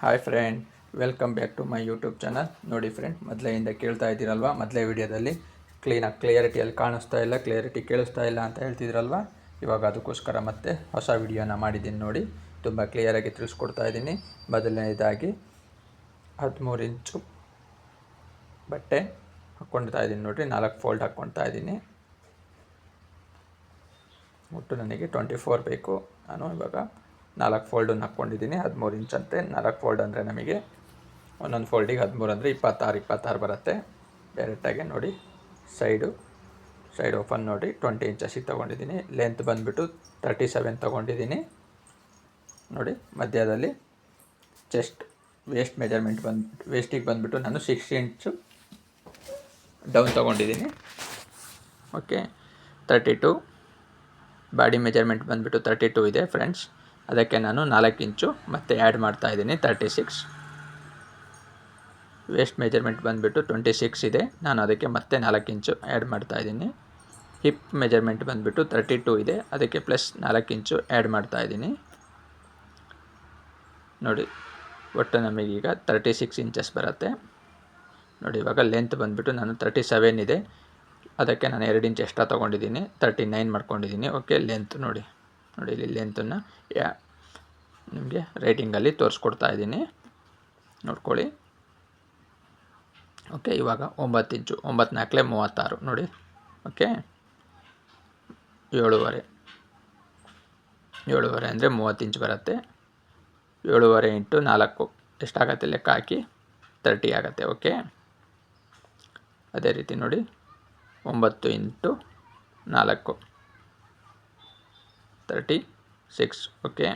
Hi friend welcome back to my YouTube channel ನೋಡಿ friend ಮೊದಲೆಯಿಂದ ಕೇಳ್ತಾ ಇದ್ದೀರಲ್ವ? ಮೊದಲೇ ವಿಡಿಯೋದಲ್ಲಿ ಕ್ಲೀನಾಗಿ ಕ್ಲಿಯರಿಟಿಯಲ್ಲಿ ಕಾಣಿಸ್ತಾ ಇಲ್ಲ ಕ್ಲಿಯರಿಟಿ ಕೇಳಿಸ್ತಾ ಇಲ್ಲ ಅಂತ ಹೇಳ್ತಿದ್ರಲ್ವಾ? ಇವಾಗ ಅದಕ್ಕೋಸ್ಕರ ಮತ್ತೆ ಹೊಸ ವಿಡಿಯೋನ ಮಾಡಿದ್ದೀನಿ ನೋಡಿ. ತುಂಬ ಕ್ಲಿಯರಾಗಿ ತಿಳಿಸ್ಕೊಡ್ತಾ ಇದ್ದೀನಿ. ಮೊದಲನೇದಾಗಿ ಹದಿಮೂರು ಇಂಚು ಬಟ್ಟೆ ಹಾಕ್ಕೊಳ್ತಾ ಇದ್ದೀನಿ ನೋಡಿರಿ. ನಾಲ್ಕು ಫೋಲ್ಡ್ ಹಾಕ್ಕೊಳ್ತಾ ಇದ್ದೀನಿ. ಒಟ್ಟು ನನಗೆ ಟ್ವೆಂಟಿ ಫೋರ್ ಬೇಕು. ನಾನು ಇವಾಗ ನಾಲ್ಕು ಫೋಲ್ಡನ್ನು ಹಾಕ್ಕೊಂಡಿದ್ದೀನಿ, ಹದಿಮೂರು ಇಂಚಂತೆ ನಾಲ್ಕು ಫೋಲ್ಡ್ ಅಂದರೆ ನಮಗೆ ಒಂದೊಂದು ಫೋಲ್ಡಿಗೆ ಹದಿಮೂರು ಅಂದರೆ ಇಪ್ಪತ್ತಾರು ಇಪ್ಪತ್ತಾರು ಬರುತ್ತೆ. ಡೈರೆಕ್ಟಾಗಿ ನೋಡಿ ಸೈಡು ಸೈಡ್ ಓಪನ್ ನೋಡಿ ಟ್ವೆಂಟಿ ಇಂಚಸ್ಸಿಗೆ ತೊಗೊಂಡಿದ್ದೀನಿ. ಲೆಂತ್ ಬಂದುಬಿಟ್ಟು ತರ್ಟಿ ಸೆವೆನ್ ತೊಗೊಂಡಿದ್ದೀನಿ. ನೋಡಿ, ಮಧ್ಯದಲ್ಲಿ ಚೆಸ್ಟ್ ವೇಸ್ಟ್ ಮೆಜರ್ಮೆಂಟ್ ಬಂದು ವೇಸ್ಟಿಗೆ ಬಂದುಬಿಟ್ಟು ನಾನು ಸಿಕ್ಸ್ ಇಂಚು ಡೌನ್ ತೊಗೊಂಡಿದ್ದೀನಿ. Okay thirty two body measurement ಬಂದುಬಿಟ್ಟು ತರ್ಟಿ ಟು ಇದೆ ಫ್ರೆಂಡ್ಸ್ ಅದಕ್ಕೆ ನಾನು ನಾಲ್ಕು ಇಂಚು ಮತ್ತೆ ಆ್ಯಡ್ ಮಾಡ್ತಾ ಇದ್ದೀನಿ ತರ್ಟಿ ಸಿಕ್ಸ್ ವೇಸ್ಟ್ ಮೆಜರ್ಮೆಂಟ್ ಬಂದುಬಿಟ್ಟು ಟ್ವೆಂಟಿ ಸಿಕ್ಸ್ ಇದೆ. ನಾನು ಅದಕ್ಕೆ ಮತ್ತೆ ನಾಲ್ಕು ಇಂಚು ಆ್ಯಡ್ ಮಾಡ್ತಾ ಇದ್ದೀನಿ. ಹಿಪ್ ಮೆಜರ್ಮೆಂಟ್ ಬಂದುಬಿಟ್ಟು ತರ್ಟಿ ಟೂ ಇದೆ. ಅದಕ್ಕೆ ಪ್ಲಸ್ ನಾಲ್ಕು ಇಂಚು ಆ್ಯಡ್ ಮಾಡ್ತಾ ಇದ್ದೀನಿ. ನೋಡಿ, ಒಟ್ಟು ನಮಗೀಗ ತರ್ಟಿ ಸಿಕ್ಸ್ ಇಂಚಸ್ ಬರುತ್ತೆ. ನೋಡಿ, ಇವಾಗ ಲೆಂತ್ ಬಂದುಬಿಟ್ಟು ನಾನು ತರ್ಟಿ ಸೆವೆನ್ ಇದೆ. ಅದಕ್ಕೆ ನಾನು ಎರಡು ಇಂಚ್ ಎಕ್ಸ್ಟ್ರಾ ತೊಗೊಂಡಿದ್ದೀನಿ. ತರ್ಟಿ ನೈನ್ ಮಾಡ್ಕೊಂಡಿದ್ದೀನಿ. ಓಕೆ ಲೆಂತ್ ನೋಡಿ. ನೋಡಿ ಇಲ್ಲಿ ಲೆಂತನ್ನು ಯಾ, ನಿಮಗೆ ರೈಟಿಂಗಲ್ಲಿ ತೋರಿಸ್ಕೊಡ್ತಾ ಇದ್ದೀನಿ. ನೋಡ್ಕೊಳ್ಳಿ. ಓಕೆ ಇವಾಗ ಒಂಬತ್ತು ಇಂಚು ಒಂಬತ್ತು ನಾಲ್ಕಲೆ ಮೂವತ್ತಾರು, ನೋಡಿ. ಓಕೆ ಏಳುವರೆ. ಏಳುವರೆ ಅಂದರೆ ಮೂವತ್ತು ಇಂಚ್ ಬರುತ್ತೆ. ಏಳುವರೆ ಇಂಟು ನಾಲ್ಕು. ಎಷ್ಟಾಗತ್ತೆ ಲೆಕ್ಕ ಹಾಕಿ? ತರ್ಟಿ ಆಗುತ್ತೆ ಓಕೆ ಅದೇ ರೀತಿ ನೋಡಿ. ಒಂಬತ್ತು ಇಂಟು ನಾಲ್ಕು. ತರ್ಟಿ ಸಿಕ್ಸ್ ಓಕೆ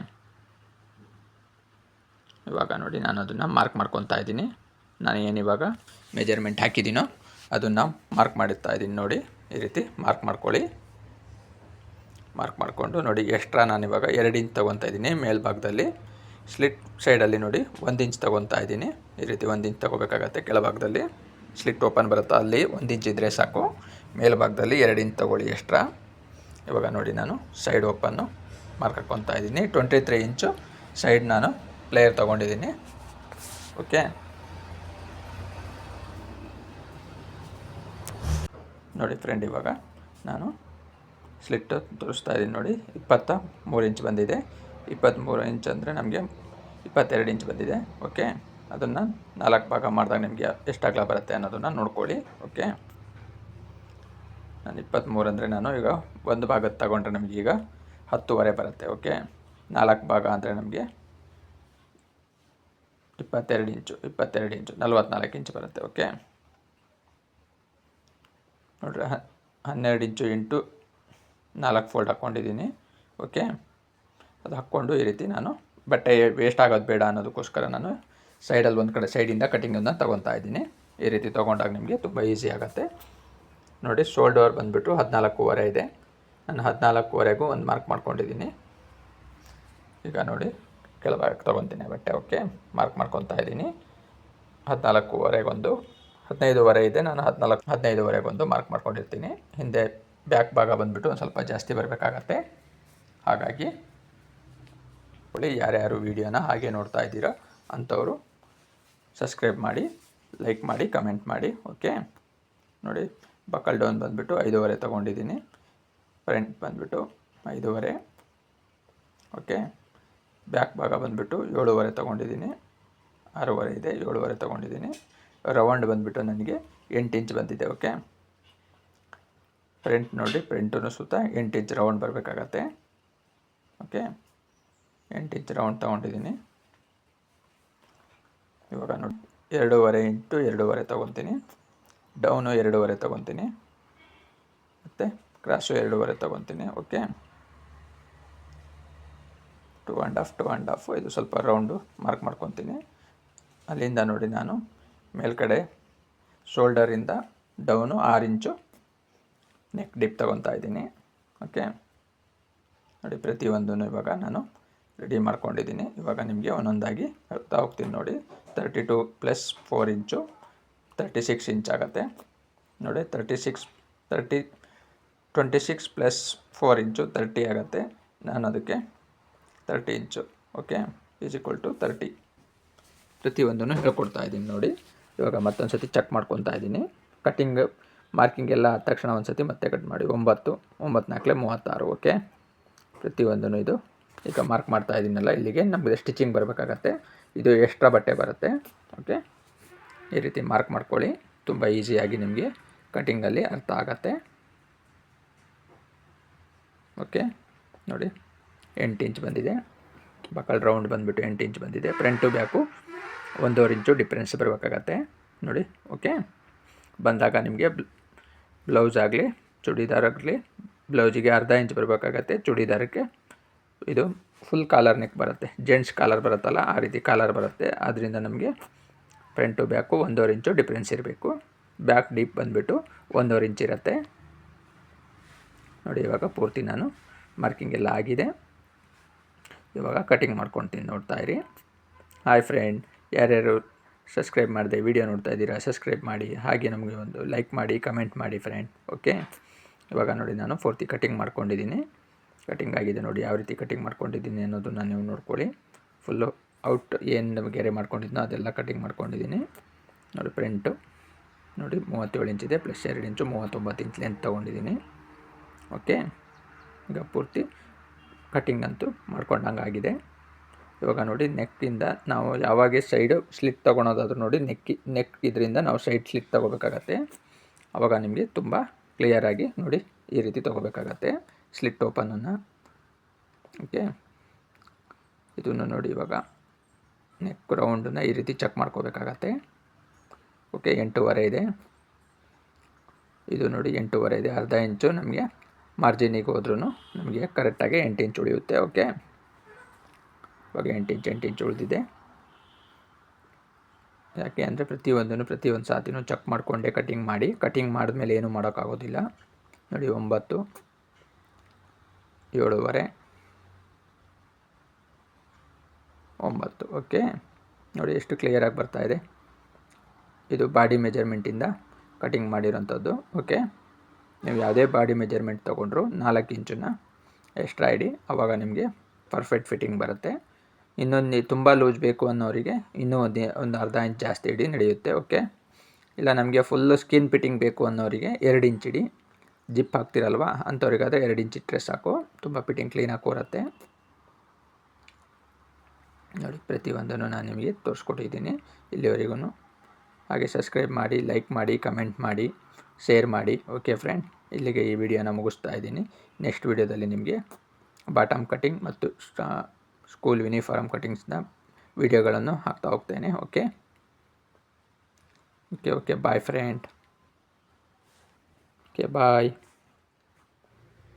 ಇವಾಗ ನೋಡಿ ನಾನು ಅದನ್ನು ಮಾರ್ಕ್ ಮಾಡ್ಕೊತಾ ಇದ್ದೀನಿ. ನಾನು ಏನು ಇವಾಗ ಮೆಜರ್ಮೆಂಟ್ ಹಾಕಿದ್ದೀನೋ ಅದನ್ನು ಮಾರ್ಕ್ ಮಾಡುತ್ತಾ ಇದ್ದೀನಿ ನೋಡಿ. ಈ ರೀತಿ ಮಾರ್ಕ್ ಮಾಡ್ಕೊಳ್ಳಿ. ಮಾರ್ಕ್ ಮಾಡಿಕೊಂಡು ನೋಡಿ ಎಕ್ಸ್ಟ್ರಾ ನಾನು ಇವಾಗ ಎರಡು ಇಂಚ್ ತೊಗೊತಾ ಇದ್ದೀನಿ ಮೇಲ್ಭಾಗದಲ್ಲಿ. ಸ್ಲಿಟ್ ಸೈಡಲ್ಲಿ ನೋಡಿ ಒಂದು ಇಂಚ್ ತೊಗೊತಾ ಇದ್ದೀನಿ. ಈ ರೀತಿ ಒಂದು ಇಂಚ್ ತೊಗೋಬೇಕಾಗತ್ತೆ ಕೆಳಭಾಗದಲ್ಲಿ. ಸ್ಲಿಟ್ ಓಪನ್ ಬರುತ್ತಾ ಅಲ್ಲಿ ಒಂದು ಇಂಚ್ ಇದ್ದರೆ ಸಾಕು. ಮೇಲ್ಭಾಗದಲ್ಲಿ ಎರಡು ಇಂಚ್ ತೊಗೊಳ್ಳಿ ಎಕ್ಸ್ಟ್ರಾ ಇವಾಗ ನೋಡಿ ನಾನು ಸೈಡ್ ಓಪನ್ನು ಮಾರ್ಕ್ ಹಾಕ್ಕೊತಾ ಇದ್ದೀನಿ. ಟ್ವೆಂಟಿ ತ್ರೀ ಇಂಚು ಸೈಡ್ ನಾನು ಪ್ಲೇಯರ್ ತೊಗೊಂಡಿದ್ದೀನಿ. ಓಕೆ ನೋಡಿ ಫ್ರೆಂಡ್ ಇವಾಗ ನಾನು ಸ್ಲಿಟ್ಟು ತೋರಿಸ್ತಾ ಇದ್ದೀನಿ ನೋಡಿ. ಇಪ್ಪತ್ತ ಮೂರು ಇಂಚ್ ಬಂದಿದೆ. ಇಪ್ಪತ್ತ್ಮೂರು ಇಂಚ್ ಅಂದರೆ ನಮಗೆ ಇಪ್ಪತ್ತೆರಡು ಇಂಚ್ ಬಂದಿದೆ. ಓಕೆ ಅದನ್ನು ನಾಲ್ಕು ಭಾಗ ಮಾಡಿದಾಗ ನಿಮಗೆ ಎಷ್ಟು ಅಗಲ ಬರುತ್ತೆ ಅನ್ನೋದನ್ನು ನೋಡ್ಕೊಳ್ಳಿ. ಓಕೆ ನಾನು ಇಪ್ಪತ್ತ್ಮೂರು ಅಂದರೆ ನಾನು ಈಗ ಒಂದು ಭಾಗದ ತಗೊಂಡ್ರೆ ನಮಗೀಗ ಹತ್ತುವರೆ ಬರುತ್ತೆ ಓಕೆ ನಾಲ್ಕು ಭಾಗ ಅಂದರೆ ನಮಗೆ ಇಪ್ಪತ್ತೆರಡು ಇಂಚು ಇಪ್ಪತ್ತೆರಡು ಇಂಚು, ನಲ್ವತ್ನಾಲ್ಕು ಇಂಚು ಬರುತ್ತೆ ಓಕೆ ನೋಡಿರಿ ಹನ್ನೆರಡು ಇಂಚು ಇಂಟು ನಾಲ್ಕು ಫೋಲ್ಡ್ ಹಾಕ್ಕೊಂಡಿದ್ದೀನಿ ಓಕೆ ಅದು ಹಾಕ್ಕೊಂಡು ಈ ರೀತಿ ನಾನು ಬಟ್ಟೆ ವೇಸ್ಟ್ ಆಗೋದು ಬೇಡ ಅನ್ನೋದಕ್ಕೋಸ್ಕರ ನಾನು ಸೈಡಲ್ಲಿ ಒಂದು ಕಡೆ ಸೈಡಿಂದ ಕಟಿಂಗನ್ನು ತೊಗೊತಾ ಇದ್ದೀನಿ. ಈ ರೀತಿ ತೊಗೊಂಡಾಗ ನಿಮಗೆ ತುಂಬ ಈಸಿ ಆಗುತ್ತೆ. ನೋಡಿ ಶೋಲ್ಡರ್ ಬಂದುಬಿಟ್ಟು ಹದಿನಾಲ್ಕೂವರೆ ಇದೆ. ನಾನು ಹದಿನಾಲ್ಕೂವರೆಗೂ ಒಂದು ಮಾರ್ಕ್ ಮಾಡ್ಕೊಂಡಿದ್ದೀನಿ. ಈಗ ನೋಡಿ ಕೆಳಭಾಗಕ್ಕೆ ತೊಗೊತೀನಿ ಬಟ್ಟೆ ಓಕೆ ಮಾರ್ಕ್ ಮಾಡ್ಕೊತಾ ಇದ್ದೀನಿ. ಹದಿನಾಲ್ಕೂವರೆಗೊಂದು, ಹದಿನೈದುವರೆ ಇದೆ, ನಾನು ಹದಿನಾಲ್ಕು, ಹದಿನೈದುವರೆಗೊಂದು ಮಾರ್ಕ್ ಮಾಡ್ಕೊಂಡಿರ್ತೀನಿ. ಹಿಂದೆ ಬ್ಯಾಕ್ ಭಾಗ ಬಂದುಬಿಟ್ಟು ಒಂದು ಸ್ವಲ್ಪ ಜಾಸ್ತಿ ಬರಬೇಕಾಗತ್ತೆ. ಹಾಗಾಗಿ ಒಳ್ಳೆ ಯಾರ್ಯಾರು ವೀಡಿಯೋನ ಹಾಗೆ ನೋಡ್ತಾ ಇದ್ದೀರೋ ಅಂಥವರು ಸಬ್ಸ್ಕ್ರೈಬ್ ಮಾಡಿ ಲೈಕ್ ಮಾಡಿ ಕಮೆಂಟ್ ಮಾಡಿ ಓಕೆ ನೋಡಿ. ಬಕಲ್ ಡೌನ್ ಬಂದುಬಿಟ್ಟು ಐದೂವರೆ ತೊಗೊಂಡಿದ್ದೀನಿ. ಫ್ರಂಟ್ ಬಂದುಬಿಟ್ಟು ಐದೂವರೆ. ಓಕೆ ಬ್ಯಾಕ್ ಭಾಗ ಬಂದುಬಿಟ್ಟು ಏಳುವರೆ ತೊಗೊಂಡಿದ್ದೀನಿ. ಆರೂವರೆ ಇದೆ, ಏಳುವರೆ ತೊಗೊಂಡಿದ್ದೀನಿ. ರೌಂಡ್ ಬಂದುಬಿಟ್ಟು ನನಗೆ ಎಂಟು ಇಂಚ್ ಬಂದಿದೆ ಓಕೆ ಫ್ರಂಟ್ ನೋಡಿ ಫ್ರಂಟೂ ಸುತ್ತ ಎಂಟು ಇಂಚ್ ರೌಂಡ್ ಬರಬೇಕಾಗತ್ತೆ. ಓಕೆ ಎಂಟು ಇಂಚ್ ರೌಂಡ್ ತೊಗೊಂಡಿದ್ದೀನಿ. ಇವಾಗ ನೋಡಿ, ಎರಡೂವರೆ ಇಂಟು ಎರಡೂವರೆ ತೊಗೊತೀನಿ. ಡೌನು ಎರಡೂವರೆ ತೊಗೊತೀನಿ. ಮತ್ತು ಕ್ರಾಶು ಎರಡೂವರೆ ತೊಗೊತೀನಿ, okay? Two and half, two and half, ಇದು ಸ್ವಲ್ಪ ರೌಂಡು ಮಾರ್ಕ್ ಮಾಡ್ಕೊತೀನಿ. ಅಲ್ಲಿಂದ ನೋಡಿ ನಾನು ಮೇಲ್ಗಡೆ ಶೋಲ್ಡರಿಂದ ಡೌನು ಆರು ಇಂಚು ನೆಕ್ ಡಿಪ್ ತೊಗೊತಾ ಇದ್ದೀನಿ, ಓಕೆ? ನೋಡಿ ಪ್ರತಿಯೊಂದೂ ಇವಾಗ ನಾನು ರೆಡಿ ಮಾಡ್ಕೊಂಡಿದ್ದೀನಿ. ಇವಾಗ ನಿಮಗೆ ಒಂದೊಂದಾಗಿ ಹೇಳ್ತಾ ಹೋಗ್ತೀನಿ ನೋಡಿ. Thirty two plus four inch thirty six inch ಆಗುತ್ತೆ. ನೋಡಿ thirty six thirty twenty six plus four inch thirty ಆಗುತ್ತೆ. ನಾನು ಅದಕ್ಕೆ thirty inch okay is equal to thirty ಪ್ರತಿಯೊಂದನ್ನು ಹೇಳ್ಕೊಡ್ತಾ ಇದ್ದೀನಿ ನೋಡಿ. ಇವಾಗ ಮತ್ತೊಂದು ಸತಿ ಚೆಕ್ ಮಾಡ್ಕೊತಾ ಇದ್ದೀನಿ. ಕಟ್ಟಿಂಗ್ ಮಾರ್ಕಿಂಗ್ ಎಲ್ಲ ಆದ ತಕ್ಷಣ ಒಂದು ಸತಿ ಮತ್ತೆ ಕಟ್ ಮಾಡಿ. ಒಂಬತ್ತು ಒಂಬತ್ತು ನಾಲ್ಕಲೆ ಮೂವತ್ತಾರು ಓಕೆ ಪ್ರತಿಯೊಂದನ್ನು ಇದು ಈಗ ಮಾರ್ಕ್ ಮಾಡ್ತಾ ಇದ್ದೀನಲ್ಲ, ಇಲ್ಲಿಗೆ ನಮಗೆ ಸ್ಟಿಚಿಂಗ್ ಬರಬೇಕಾಗತ್ತೆ. ಇದು ಎಕ್ಸ್ಟ್ರಾ ಬಟ್ಟೆ ಬರುತ್ತೆ ಓಕೆ ಈ ರೀತಿ ಮಾರ್ಕ್ ಮಾಡ್ಕೊಳ್ಳಿ. ತುಂಬ ಈಸಿಯಾಗಿ ನಿಮಗೆ ಕಟಿಂಗಲ್ಲಿ ಅರ್ಥ ಆಗತ್ತೆ. ಓಕೆ ನೋಡಿ, ಎಂಟು ಇಂಚ್ ಬಂದಿದೆ. ಬಕಲ್ ರೌಂಡ್ ಬಂದುಬಿಟ್ಟು ಎಂಟು ಇಂಚ್ ಬಂದಿದೆ. ಫ್ರಂಟು ಬ್ಯಾಕು ಒಂದೂವರೆ ಇಂಚು ಡಿಫ್ರೆನ್ಸ್ ಬರಬೇಕಾಗತ್ತೆ. ನೋಡಿ ಓಕೆ ಬಂದಾಗ ನಿಮಗೆ ಬ್ಲೌಸ್ ಆಗಲಿ, ಚೂಡಿದಾರ್ ಆಗಲಿ ಬ್ಲೌಸಿಗೆ ಅರ್ಧ ಇಂಚ್ ಬರಬೇಕಾಗತ್ತೆ. ಚೂಡಿದಾರಕ್ಕೆ ಇದು ಫುಲ್ ಕಾಲರ್ ನೆಕ್ ಬರುತ್ತೆ. ಜೆಂಟ್ಸ್ ಕಾಲರ್ ಬರುತ್ತಲ್ಲ, ಆ ರೀತಿ ಕಾಲರ್ ಬರುತ್ತೆ. ಅದರಿಂದ ನಮಗೆ ಫ್ರಂಟು ಬ್ಯಾಕು ಒಂದೂವರೆ ಇಂಚು ಡಿಫ್ರೆನ್ಸ್ ಇರಬೇಕು. ಬ್ಯಾಕ್ ಡೀಪ್ ಬಂದುಬಿಟ್ಟು ಒಂದೂವರೆ ಇಂಚ್ ಇರುತ್ತೆ. ನೋಡಿ, ಇವಾಗ ಪೂರ್ತಿ ನಾನು ಮಾರ್ಕಿಂಗ್ ಎಲ್ಲ ಆಗಿದೆ. ಇವಾಗ ಕಟಿಂಗ್ ಮಾಡ್ಕೊತೀನಿ ನೋಡ್ತಾ ಇರಿ. ಹಾಯ್ ಫ್ರೆಂಡ್, ಯಾರ್ಯಾರು ಸಬ್ಸ್ಕ್ರೈಬ್ ಮಾಡಿದೆ ವಿಡಿಯೋ ನೋಡ್ತಾ ಇದ್ದೀರಾ, ಸಬ್ಸ್ಕ್ರೈಬ್ ಮಾಡಿ. ಹಾಗೆ ನಮಗೆ ಒಂದು ಲೈಕ್ ಮಾಡಿ, ಕಮೆಂಟ್ ಮಾಡಿ ಫ್ರೆಂಡ್, ಓಕೆ? ಇವಾಗ ನೋಡಿ, ನಾನು ಪೂರ್ತಿ ಕಟಿಂಗ್ ಮಾಡ್ಕೊಂಡಿದ್ದೀನಿ. ಕಟಿಂಗ್ ಆಗಿದೆ ನೋಡಿ, ಯಾವ ರೀತಿ ಕಟಿಂಗ್ ಮಾಡ್ಕೊಂಡಿದ್ದೀನಿ ಅನ್ನೋದನ್ನು ನೀವು ನೋಡ್ಕೊಳ್ಳಿ. ಫುಲ್ಲು ಔಟ್ ಏನು ಗೆರೆ ಮಾಡ್ಕೊಂಡಿದ್ನೋ ಅದೆಲ್ಲ ಕಟಿಂಗ್ ಮಾಡ್ಕೊಂಡಿದ್ದೀನಿ. ನೋಡಿ ಪ್ರಿಂಟು ನೋಡಿ ಮೂವತ್ತೇಳು ಇಂಚಿದೆ ಪ್ಲಸ್ ಎರಡು ಇಂಚು ಮೂವತ್ತೊಂಬತ್ತು ಇಂಚ್ ಲೆಂತ್ ತೊಗೊಂಡಿದ್ದೀನಿ. ಓಕೆ ಈಗ ಪೂರ್ತಿ ಕಟಿಂಗ್ ಅಂತೂ ಮಾಡ್ಕೊಂಡಂಗೆ ಆಗಿದೆ ಇವಾಗ ನೋಡಿ ನೆಕ್ಕಿಂದ ನಾವು ಯಾವಾಗ ಸೈಡು ಸ್ಲಿಟ್ ತೊಗೊಳೋದಾದ್ರೂ ನೋಡಿ ನೆಕ್ಕಿ ನೆಕ್ ಇದರಿಂದ ನಾವು ಸೈಡ್ ಸ್ಲಿಪ್ ತೊಗೋಬೇಕಾಗತ್ತೆ. ಆವಾಗ ನಿಮಗೆ ತುಂಬ ಕ್ಲಿಯರಾಗಿ ನೋಡಿ ಈ ರೀತಿ ತೊಗೋಬೇಕಾಗತ್ತೆ ಸ್ಲಿಟ್ ಓಪನನ್ನು ಓಕೆ ಇದನ್ನು ನೋಡಿ ಇವಾಗ. ನೆಕ್ ರೌಂಡನ್ನ ಈ ರೀತಿ ಚೆಕ್ ಮಾಡ್ಕೋಬೇಕಾಗತ್ತೆ. ಓಕೆ ಎಂಟೂವರೆ ಇದೆ. ಇದು ನೋಡಿ ಎಂಟೂವರೆ ಇದೆ. ಅರ್ಧ ಇಂಚು ನಮಗೆ ಮಾರ್ಜಿನಿಗೆ ಹೋದ್ರೂ ನಮಗೆ ಕರೆಕ್ಟಾಗಿ ಎಂಟು ಇಂಚು ಉಳಿಯುತ್ತೆ. ಓಕೆ ಇವಾಗ ಎಂಟು ಇಂಚು ಎಂಟು ಇಂಚು ಉಳಿದಿದೆ. ಯಾಕೆ ಅಂದರೆ ಪ್ರತಿಯೊಂದನ್ನು ಪ್ರತಿಯೊಂದು ಸಾತಿನೂ ಚೆಕ್ ಮಾಡಿಕೊಂಡೆ ಕಟಿಂಗ್ ಮಾಡಿ. ಕಟಿಂಗ್ ಮಾಡಿದ್ಮೇಲೆ ಏನೂ ಮಾಡೋಕ್ಕಾಗೋದಿಲ್ಲ. ನೋಡಿ ಒಂಬತ್ತು, ಏಳುವರೆ ಒಂಬತ್ತು ಓಕೆ ನೋಡಿ ಎಷ್ಟು ಕ್ಲಿಯರಾಗಿ ಬರ್ತಾ ಇದೆ. ಇದು ಬಾಡಿ ಮೆಜರ್ಮೆಂಟಿಂದ ಕಟಿಂಗ್ ಮಾಡಿರೋಂಥದ್ದು ಓಕೆ ನೀವು ಯಾವುದೇ ಬಾಡಿ ಮೆಜರ್ಮೆಂಟ್ ತೊಗೊಂಡ್ರು ನಾಲ್ಕು ಇಂಚನ್ನ ಎಕ್ಸ್ಟ್ರಾ ಇಡಿ ಆವಾಗ ನಿಮಗೆ ಪರ್ಫೆಕ್ಟ್ ಫಿಟ್ಟಿಂಗ್ ಬರುತ್ತೆ. ಇನ್ನೊಂದು ತುಂಬ ಲೂಸ್ ಬೇಕು ಅನ್ನೋರಿಗೆ ಇನ್ನೂ ಒಂದು ಒಂದು ಅರ್ಧ ಇಂಚ್ ಜಾಸ್ತಿ ಇಡಿ ನಡೆಯುತ್ತೆ ಓಕೆ ಇಲ್ಲ ನಮಗೆ ಫುಲ್ಲು ಸ್ಕಿನ್ ಫಿಟ್ಟಿಂಗ್ ಬೇಕು ಅನ್ನೋರಿಗೆ ಎರಡು ಇಂಚ್ ಇಡಿ. ಜಿಪ್ ಹಾಕ್ತಿರಲ್ವ? ಅಂಥವ್ರಿಗಾದರೆ ಎರಡು ಇಂಚ್ ಇಟ್ಟರೆ ಸಾಕು. ತುಂಬ ಫಿಟ್ಟಿಂಗ್ ಕ್ಲೀನಾಗಿ ಕೂರುತ್ತೆ. ನೋಡಿ, ಪ್ರತಿಯೊಂದನ್ನು ನಾನು ನಿಮಗೆ ತೋರಿಸ್ಕೊಟ್ಟಿದ್ದೀನಿ. ಇಲ್ಲಿವರೆಗೂ ಹಾಗೆ ಸಬ್ಸ್ಕ್ರೈಬ್ ಮಾಡಿ ಲೈಕ್ ಮಾಡಿ ಕಮೆಂಟ್ ಮಾಡಿ ಶೇರ್ ಮಾಡಿ. ಓಕೆ ಫ್ರೆಂಡ್ ಇಲ್ಲಿಗೆ ಈ ವಿಡಿಯೋನ ಮುಗಿಸ್ತಾ ಇದ್ದೀನಿ. ನೆಕ್ಸ್ಟ್ ವಿಡಿಯೋದಲ್ಲಿ ನಿಮಗೆ ಬಾಟಮ್ ಕಟಿಂಗ್ ಮತ್ತು ಸ್ಕೂಲ್ ಯೂನಿಫಾರ್ಮ್ ಕಟಿಂಗ್ಸ್ನ ವಿಡಿಯೋಗಳನ್ನು ಹಾಕ್ತಾ ಹೋಗ್ತೇನೆ. Okay okay okay bye friend okay bye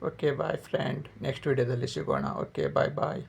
okay bye friend next ವಿಡಿಯೋದಲ್ಲಿ ಸಿಗೋಣ. ಓಕೆ ಬಾಯ್ ಬಾಯ್